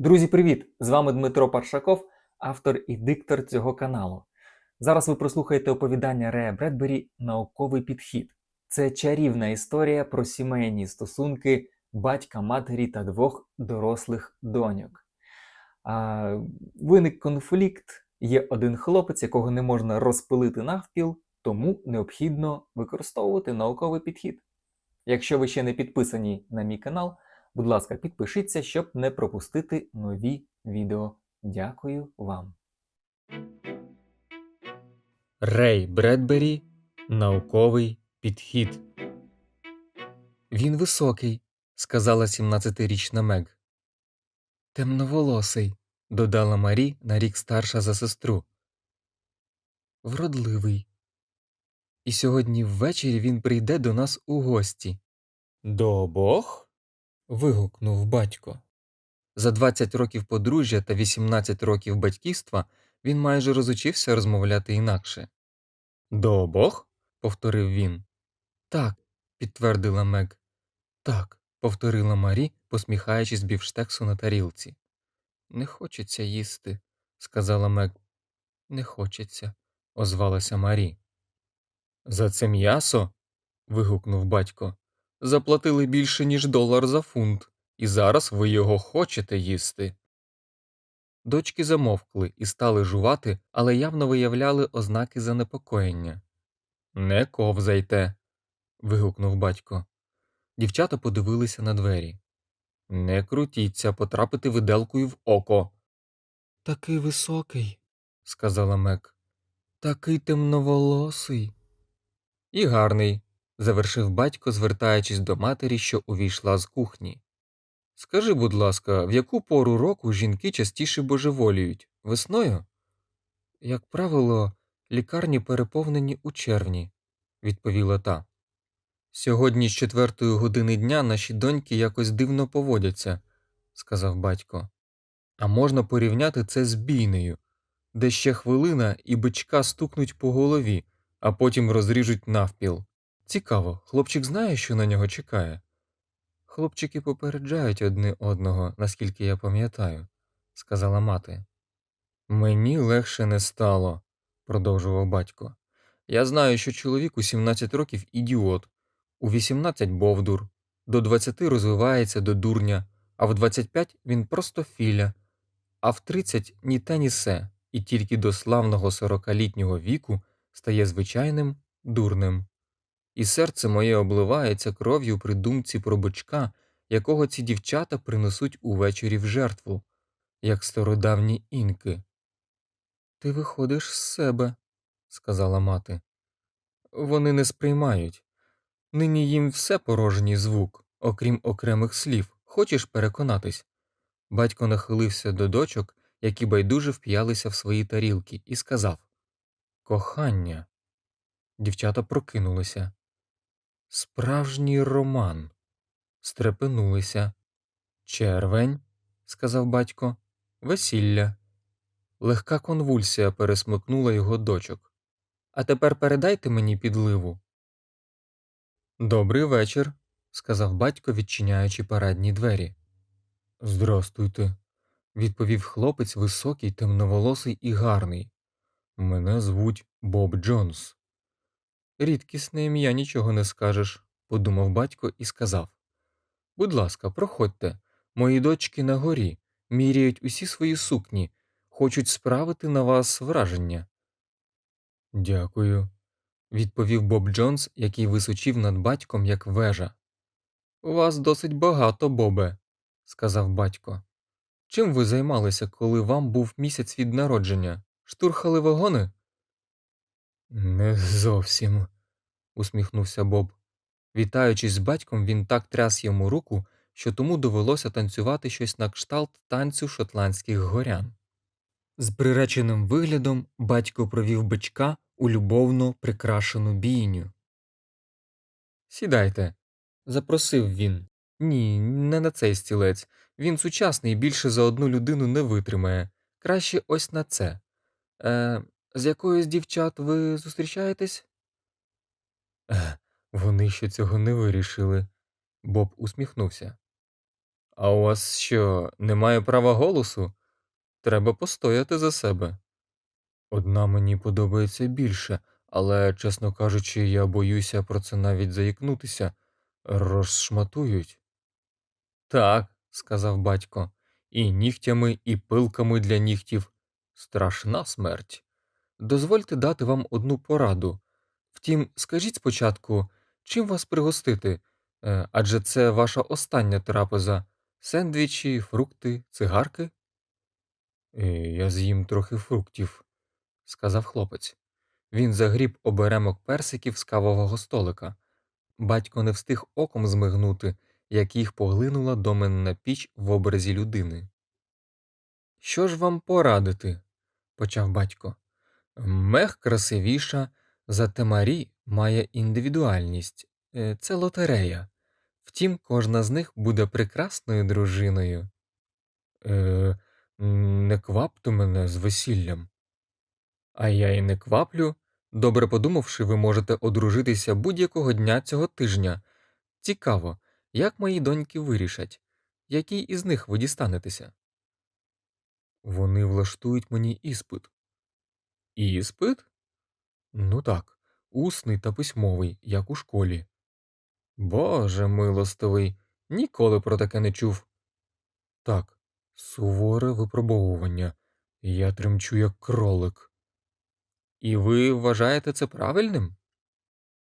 Друзі, привіт! З вами Дмитро Паршаков, автор і диктор цього каналу. Зараз ви прослухаєте оповідання Рея Бредбері Науковий підхід. Це чарівна історія про сімейні стосунки батька, матері та двох дорослих доньок. А, виник конфлікт, є один хлопець, якого не можна розпилити навпіл, тому необхідно використовувати науковий підхід. Якщо ви ще не підписані на мій канал, Будь ласка, підпишіться, щоб не пропустити нові відео. Дякую вам. Рей Бредбері Науковий підхід. Він високий, сказала 17-річна Мег. Темноволосий, додала Марі на рік старша за сестру. Вродливий. І сьогодні ввечері він прийде до нас у гості. До обох? Вигукнув батько. За 20 років подружжя та 18 років батьківства він майже розучився розмовляти інакше. До обох? повторив він. Так, підтвердила Мег. Так, повторила Марі, посміхаючись бівштексу на тарілці. Не хочеться їсти, сказала Мег. Не хочеться, озвалася Марі. За це м'ясо? вигукнув батько. Заплатили більше, ніж долар за фунт, і зараз ви його хочете їсти. Дочки замовкли і стали жувати, але явно виявляли ознаки занепокоєння. Не ковзайте. вигукнув батько. Дівчата подивилися на двері. Не крутіться, потрапити виделкою в око. Такий високий, сказала Мек. Такий темноволосий. І гарний, завершив батько, звертаючись до матері, що увійшла з кухні. Скажи, будь ласка, в яку пору року жінки частіше божеволіють? Весною? Як правило, лікарні переповнені у червні, відповіла та. Сьогодні з четвертої години дня наші доньки якось дивно поводяться, сказав батько. А можна порівняти це з бійнею, де ще хвилина і бичка стукнуть по голові, а потім розріжуть навпіл. Цікаво, хлопчик знає, що на нього чекає. Хлопчики попереджають одне одного, наскільки я пам'ятаю, сказала мати. Мені легше не стало, продовжував батько. Я знаю, що чоловік у 17 років ідіот, у 18 бовдур, до 20 розвивається до дурня, а в 25 він просто філя, а в 30 ні те, ні се, і тільки до славного 40-літнього віку стає звичайним дурнем. І серце моє обливається кров'ю при думці про бичка, якого ці дівчата принесуть увечері в жертву, як стародавні інки. Ти виходиш з себе, сказала мати. Вони не сприймають. Нині їм все порожній звук, окрім окремих слів. Хочеш переконатись? Батько нахилився до дочок, які байдуже вп'ялися в свої тарілки, і сказав Кохання. Дівчата прокинулися. Справжній роман. Стрепенулися. Червень, сказав батько, весілля. Легка конвульсія пересмикнула його дочок. А тепер передайте мені підливу. Добрий вечір, сказав батько, відчиняючи парадні двері. Здрастуйте, відповів хлопець високий, темноволосий і гарний. Мене звуть Боб Джонс. Рідкісне ім'я нічого не скажеш, подумав батько і сказав. Будь ласка, проходьте, мої дочки на горі, міряють усі свої сукні, хочуть справити на вас враження. Дякую, відповів Боб Джонс, який височив над батьком, як вежа. У вас досить багато, Бобе, сказав батько. Чим ви займалися, коли вам був місяць від народження? Штурхали вагони? Не зовсім, усміхнувся Боб. Вітаючись з батьком, він так тряс йому руку, що тому довелося танцювати щось на кшталт танцю шотландських горян. З приреченим виглядом батько провів бичка у любовно прикрашену бійню. Сідайте, запросив він. Ні, не на цей стілець. Він сучасний більше за одну людину не витримає. Краще ось на це. Е, з якою з дівчат ви зустрічаєтесь? Вони ще цього не вирішили. Боб усміхнувся. А у вас що, немає права голосу? Треба постояти за себе. Одна мені подобається більше, але, чесно кажучи, я боюся про це навіть заїкнутися. Розшматують. Так, сказав батько, і нігтями, і пилками для нігтів. Страшна смерть. Дозвольте дати вам одну пораду. Втім, скажіть спочатку, чим вас пригостити? Е, Адже це ваша остання трапеза. Сендвічі, фрукти, цигарки? «Е, Я з'їм трохи фруктів, сказав хлопець. Він загріб оберемок персиків з кавового столика. Батько не встиг оком змигнути, як їх поглинула доменна піч в образі людини. Що ж вам порадити? почав батько. Мех красивіша, зате Марі має індивідуальність. Е, Це лотерея. Втім, кожна з них буде прекрасною дружиною. Е, не квапте мене з весіллям. А я й не кваплю. Добре подумавши, ви можете одружитися будь-якого дня цього тижня. Цікаво, як мої доньки вирішать, який із них ви дістанетеся? Вони влаштують мені іспит. Іспит? Ну так, усний та письмовий, як у школі. Боже милостивий, ніколи про таке не чув. Так, суворе випробовування. Я тремчу, як кролик. І ви вважаєте це правильним?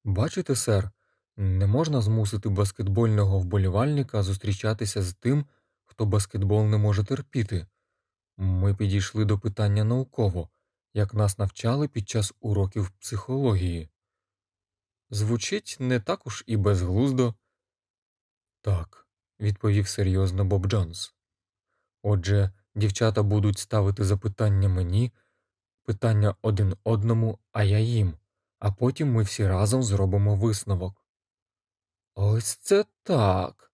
Бачите, сер, не можна змусити баскетбольного вболівальника зустрічатися з тим, хто баскетбол не може терпіти. Ми підійшли до питання науково, як нас навчали під час уроків психології. Звучить не так уж і безглуздо. Так, відповів серйозно Боб Джонс. Отже, дівчата будуть ставити запитання мені, питання один одному, а я їм, а потім ми всі разом зробимо висновок. Ось це так.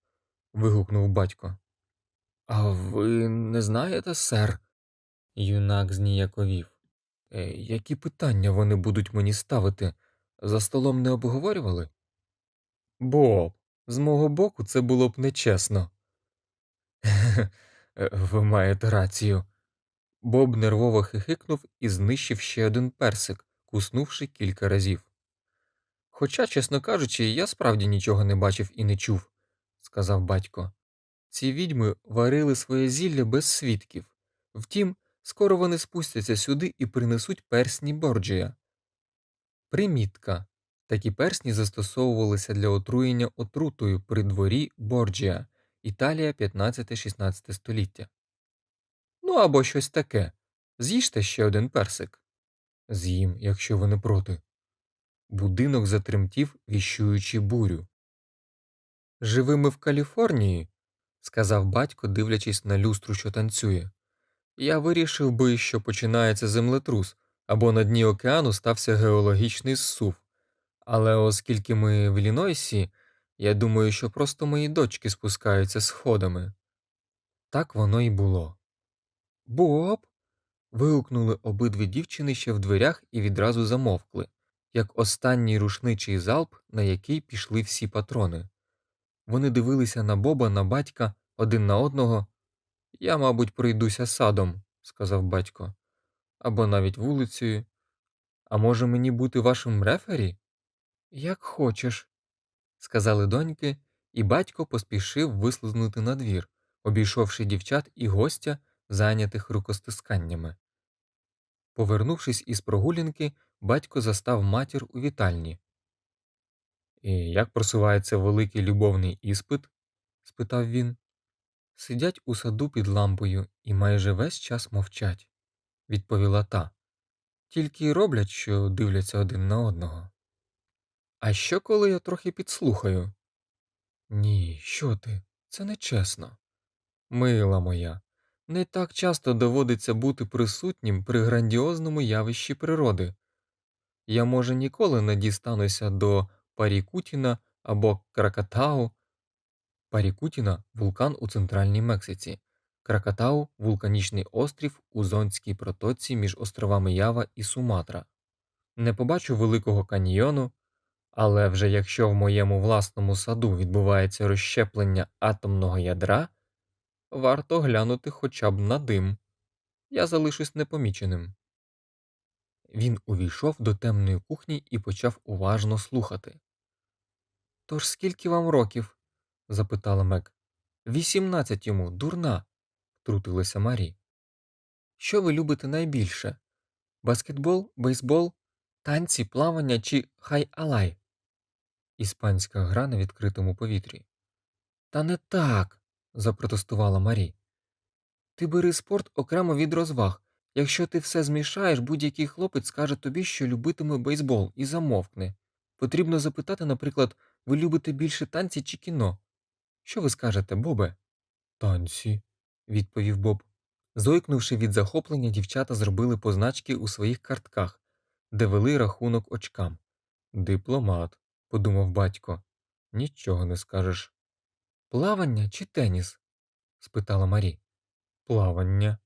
вигукнув батько. А ви не знаєте, сер? Юнак зніяковів. «Е, Які питання вони будуть мені ставити? За столом не обговорювали? Боб, з мого боку це було б нечесно. Е, Ви маєте рацію. Боб нервово хихикнув і знищив ще один персик, куснувши кілька разів. Хоча, чесно кажучи, я справді нічого не бачив і не чув, сказав батько. Ці відьми варили своє зілля без свідків. Втім, скоро вони спустяться сюди і принесуть персні Борджія. Примітка. Такі персні застосовувалися для отруєння отрутою при дворі Борджія, Італія 15-16 століття. Ну або щось таке. З'їжте ще один персик. З'їм, якщо ви не проти. Будинок затремтів, віщуючи бурю. Живими в Каліфорнії, сказав батько, дивлячись на люстру, що танцює. Я вирішив би, що починається землетрус, або на дні океану стався геологічний зсув. Але оскільки ми в Іллінойсі, я думаю, що просто мої дочки спускаються сходами. Так воно й було. Боб. вигукнули обидві дівчини ще в дверях і відразу замовкли, як останній рушничий залп, на який пішли всі патрони. Вони дивилися на Боба, на батька, один на одного. Я, мабуть, пройдуся садом, сказав батько, або навіть вулицею. А може мені бути вашим рефері? Як хочеш, сказали доньки, і батько поспішив вислизнути на двір, обійшовши дівчат і гостя, зайнятих рукостисканнями. Повернувшись із прогулянки, батько застав матір у вітальні. І як просувається великий любовний іспит? спитав він. Сидять у саду під лампою і майже весь час мовчать, відповіла та. Тільки й роблять, що дивляться один на одного. А що, коли я трохи підслухаю? Ні, що ти? Це нечесно. Мила моя, не так часто доводиться бути присутнім при грандіозному явищі природи. Я, може, ніколи не дістануся до Парікутіна або Кракатау. Парікутіна вулкан у центральній Мексиці, Кракатау вулканічний острів у Зонській протоці між островами Ява і Суматра. Не побачу Великого каньйону, але вже якщо в моєму власному саду відбувається розщеплення атомного ядра, варто глянути хоча б на дим. Я залишусь непоміченим. Він увійшов до темної кухні і почав уважно слухати. Тож скільки вам років? Запитала Мек. Вісімнадцять йому, дурна, втрутилася Марі. Що ви любите найбільше? Баскетбол, бейсбол, танці, плавання чи хай-алай? Іспанська гра на відкритому повітрі. Та не так, запротестувала Марі. Ти бери спорт окремо від розваг. Якщо ти все змішаєш, будь-який хлопець скаже тобі, що любитиме бейсбол, і замовкне. Потрібно запитати, наприклад, ви любите більше танці чи кіно? Що ви скажете, Бобе? Танці, відповів Боб. Зойкнувши від захоплення, дівчата зробили позначки у своїх картках, де вели рахунок очкам. Дипломат, подумав батько. Нічого не скажеш. Плавання чи теніс? спитала Марі. Плавання.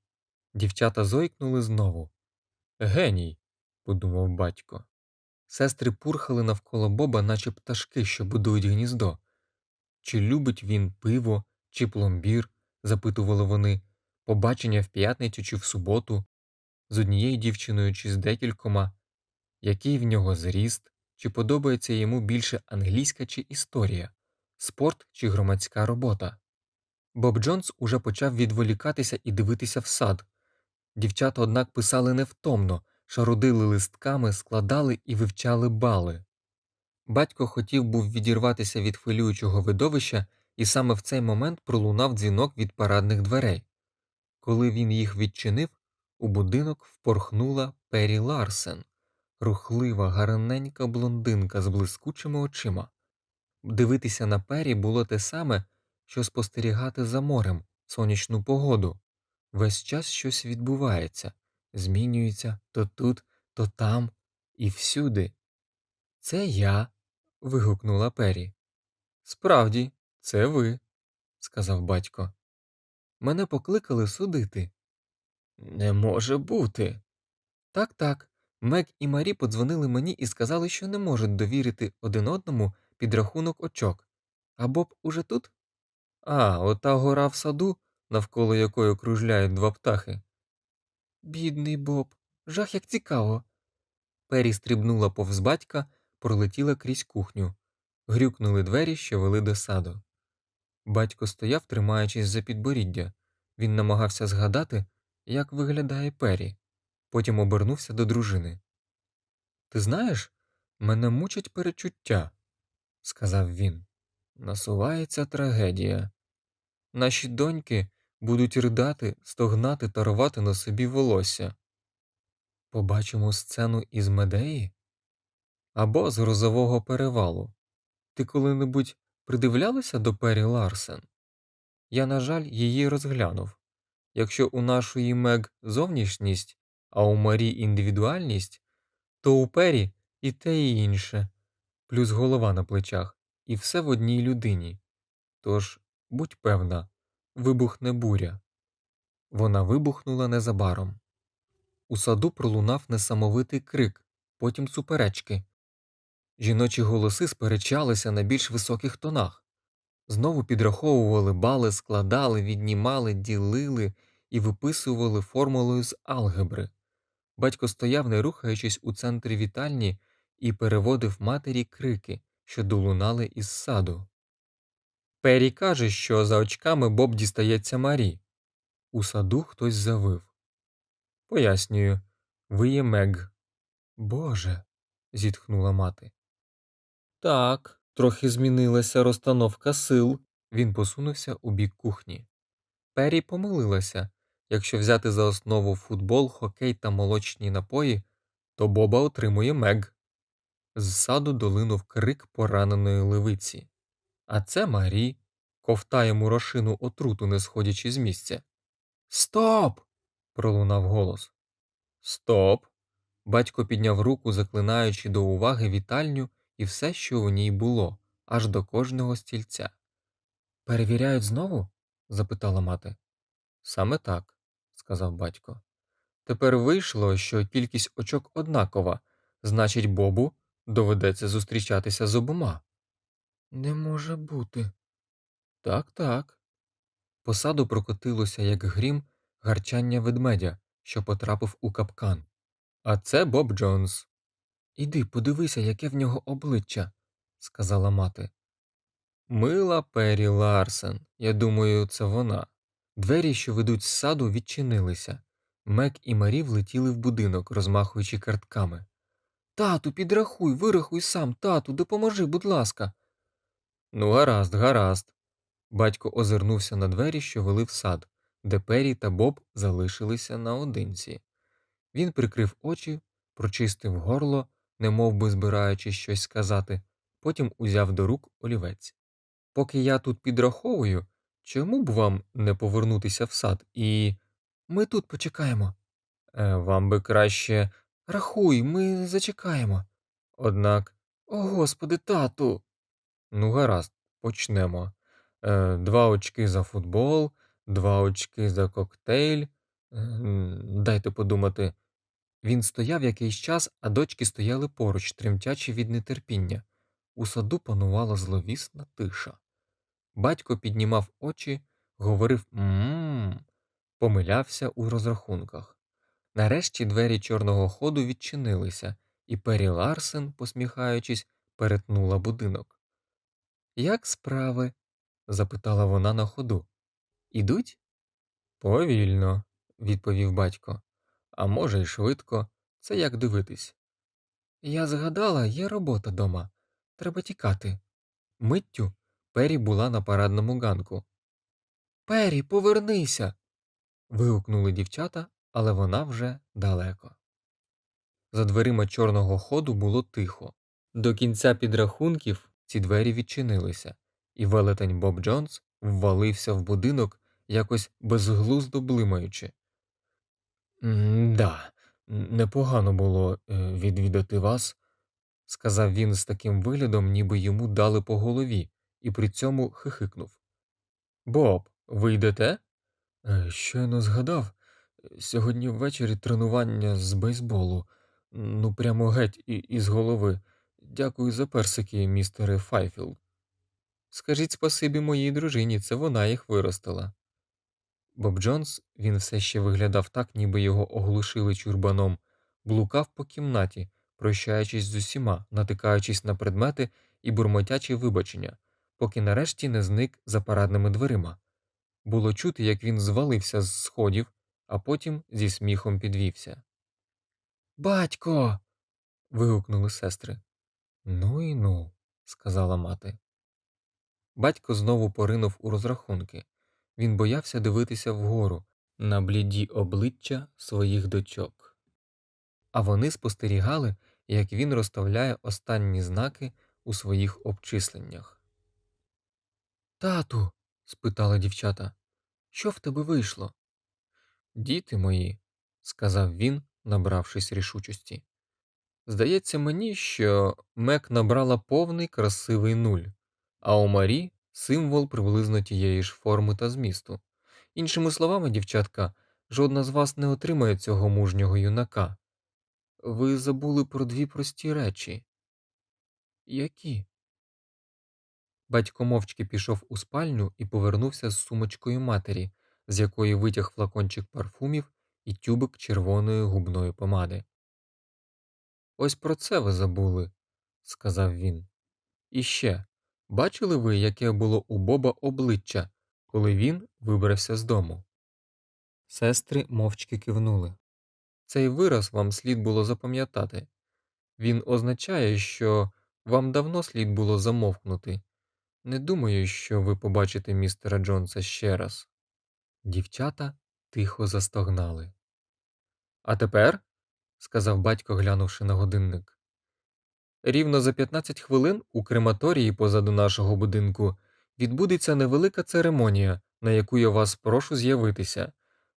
Дівчата зойкнули знову. Геній, подумав батько. Сестри пурхали навколо Боба, наче пташки, що будують гніздо. Чи любить він пиво, чи пломбір? запитували вони, побачення в п'ятницю чи в суботу, з однією дівчиною чи з декількома, який в нього зріст, чи подобається йому більше англійська чи історія, спорт чи громадська робота. Боб Джонс уже почав відволікатися і дивитися в сад. Дівчата, однак, писали невтомно, шарудили листками, складали і вивчали бали. Батько хотів був відірватися від хвилюючого видовища, і саме в цей момент пролунав дзвінок від парадних дверей. Коли він їх відчинив, у будинок впорхнула Пері Ларсен, рухлива, гарненька блондинка з блискучими очима. Дивитися на Пері було те саме, що спостерігати за морем, сонячну погоду. Весь час щось відбувається, змінюється то тут, то там і всюди. Це я. Вигукнула Пері. Справді, це ви, сказав батько. Мене покликали судити. Не може бути. Так, так. Мек і Марі подзвонили мені і сказали, що не можуть довірити один одному підрахунок очок. А Боб уже тут? А, ота гора в саду, навколо якої кружляють два птахи. Бідний Боб, жах як цікаво. Пері стрибнула повз батька, пролетіла крізь кухню. Грюкнули двері, що вели до саду. Батько стояв, тримаючись за підборіддя. Він намагався згадати, як виглядає Пері. Потім обернувся до дружини. Ти знаєш, мене мучать перечуття, сказав він. Насувається трагедія. Наші доньки будуть ридати, стогнати та рвати на собі волосся. Побачимо сцену із Медеї або з грозового перевалу. Ти коли-небудь придивлялася до Пері Ларсен? Я, на жаль, її розглянув. Якщо у нашої Мег зовнішність, а у Марі індивідуальність, то у Пері і те і інше, плюс голова на плечах, і все в одній людині. Тож, будь певна, вибухне буря. Вона вибухнула незабаром. У саду пролунав несамовитий крик, потім суперечки. Жіночі голоси сперечалися на більш високих тонах. Знову підраховували бали, складали, віднімали, ділили і виписували формулою з алгебри. Батько стояв, не рухаючись у центрі вітальні, і переводив матері крики, що долунали із саду. Пері каже, що за очками Боб дістається Марі. У саду хтось завив. Пояснюю, ви є Мег. Боже. зітхнула мати. Так, трохи змінилася розстановка сил. Він посунувся у бік кухні. Пері помилилася. Якщо взяти за основу футбол, хокей та молочні напої, то Боба отримує Мег. З саду долинув крик пораненої левиці. А це Марі ковтає мурошину отруту, не сходячи з місця. Стоп! пролунав голос. Стоп. Батько підняв руку, заклинаючи до уваги вітальню і все, що у ній було, аж до кожного стільця. Перевіряють знову? запитала мати. Саме так, сказав батько. Тепер вийшло, що кількість очок однакова, значить, Бобу доведеться зустрічатися з обома. Не може бути. Так, так. По саду прокотилося, як грім, гарчання ведмедя, що потрапив у капкан. А це Боб Джонс. Іди, подивися, яке в нього обличчя, сказала мати. Мила Пері Ларсен. Я думаю, це вона. Двері, що ведуть з саду, відчинилися. Мек і Марі влетіли в будинок, розмахуючи картками. Тату, підрахуй, вирахуй сам, тату, допоможи, будь ласка. Ну, гаразд, гаразд. Батько озирнувся на двері, що вели в сад, де Пері та Боб залишилися наодинці. Він прикрив очі, прочистив горло, немов би збираючись щось сказати, потім узяв до рук олівець. Поки я тут підраховую, чому б вам не повернутися в сад і. Ми тут почекаємо. Е, вам би краще. Рахуй, ми зачекаємо. Однак, о господи, тату. Ну, гаразд, почнемо. Е, два очки за футбол, два очки за коктейль. Дайте подумати. Він стояв якийсь час, а дочки стояли поруч, тремтячи від нетерпіння. У саду панувала зловісна тиша. Батько піднімав очі, говорив «м-м», помилявся у розрахунках. Нарешті двері чорного ходу відчинилися, і Пері Ларсен, посміхаючись, перетнула будинок. Як справи? запитала вона на ходу. Ідуть? Повільно, відповів батько. А може, й швидко, це як дивитись. Я згадала, є робота дома. Треба тікати. Миттю Пері була на парадному ганку. Пері, повернися. вигукнули дівчата, але вона вже далеко. За дверима чорного ходу було тихо. До кінця підрахунків ці двері відчинилися, і велетень Боб Джонс ввалився в будинок, якось безглуздо блимаючи. «М-да, непогано було е, відвідати вас, сказав він з таким виглядом, ніби йому дали по голові, і при цьому хихикнув. Боб, ви йдете? «Е, Щойно згадав. Сьогодні ввечері тренування з бейсболу. Ну, прямо геть і- із голови. Дякую за персики, містере Файфілд. Скажіть спасибі моїй дружині, це вона їх виростила. Боб Джонс, він все ще виглядав так, ніби його оглушили чурбаном, блукав по кімнаті, прощаючись з усіма, натикаючись на предмети і бурмотячи вибачення, поки нарешті не зник за парадними дверима. Було чути, як він звалився з сходів, а потім зі сміхом підвівся. Батько. вигукнули сестри. Ну і ну, сказала мати. Батько знову поринув у розрахунки. Він боявся дивитися вгору на бліді обличчя своїх дочок. А вони спостерігали, як він розставляє останні знаки у своїх обчисленнях. Тату, спитали дівчата, що в тебе вийшло? Діти мої, сказав він, набравшись рішучості. Здається мені, що Мек набрала повний красивий нуль, а у Марі символ приблизно тієї ж форми та змісту. Іншими словами, дівчатка, жодна з вас не отримає цього мужнього юнака. Ви забули про дві прості речі. Які? Батько мовчки пішов у спальню і повернувся з сумочкою матері, з якої витяг флакончик парфумів і тюбик червоної губної помади. Ось про це ви забули, сказав він. І бачили ви, яке було у Боба обличчя, коли він вибрався з дому? Сестри мовчки кивнули. Цей вираз вам слід було запам'ятати. Він означає, що вам давно слід було замовкнути. Не думаю, що ви побачите містера Джонса ще раз. Дівчата тихо застогнали. А тепер, сказав батько, глянувши на годинник. Рівно за 15 хвилин у крематорії позаду нашого будинку відбудеться невелика церемонія, на яку я вас прошу з'явитися,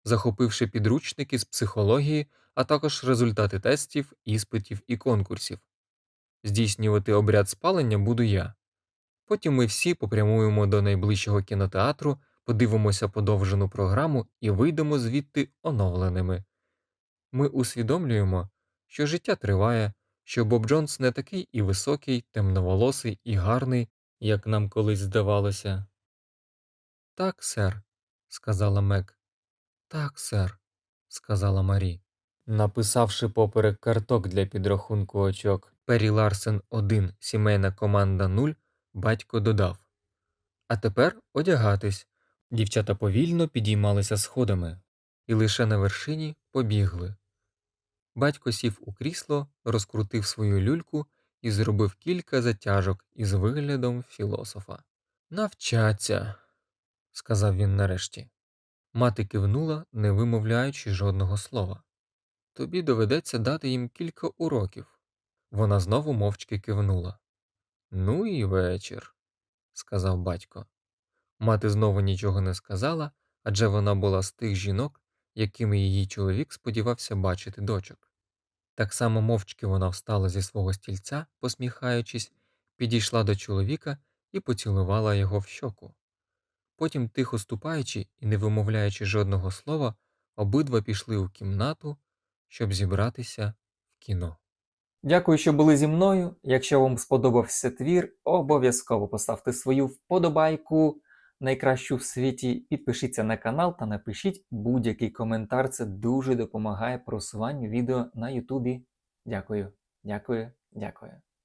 захопивши підручники з психології, а також результати тестів, іспитів і конкурсів. Здійснювати обряд спалення буду я. Потім ми всі попрямуємо до найближчого кінотеатру, подивимося подовжену програму і вийдемо звідти оновленими. Ми усвідомлюємо, що життя триває, що Боб Джонс не такий і високий, темноволосий і гарний, як нам колись здавалося. Так, сер, сказала Мек. Так, сер, сказала Марі. Написавши поперек карток для підрахунку очок Пері Ларсен 1, сімейна команда 0, батько додав. А тепер одягатись. Дівчата повільно підіймалися сходами і лише на вершині побігли. Батько сів у крісло, розкрутив свою люльку і зробив кілька затяжок із виглядом філософа. Навчаться, сказав він нарешті. Мати кивнула, не вимовляючи жодного слова. Тобі доведеться дати їм кілька уроків. Вона знову мовчки кивнула. Ну і вечір, сказав батько. Мати знову нічого не сказала, адже вона була з тих жінок, якими її чоловік сподівався бачити дочок. Так само мовчки вона встала зі свого стільця, посміхаючись, підійшла до чоловіка і поцілувала його в щоку. Потім, тихо ступаючи і не вимовляючи жодного слова, обидва пішли у кімнату, щоб зібратися в кіно. Дякую, що були зі мною. Якщо вам сподобався твір, обов'язково поставте свою вподобайку найкращу в світі. Підпишіться на канал та напишіть будь-який коментар. Це дуже допомагає просуванню відео на Ютубі. Дякую, дякую, дякую.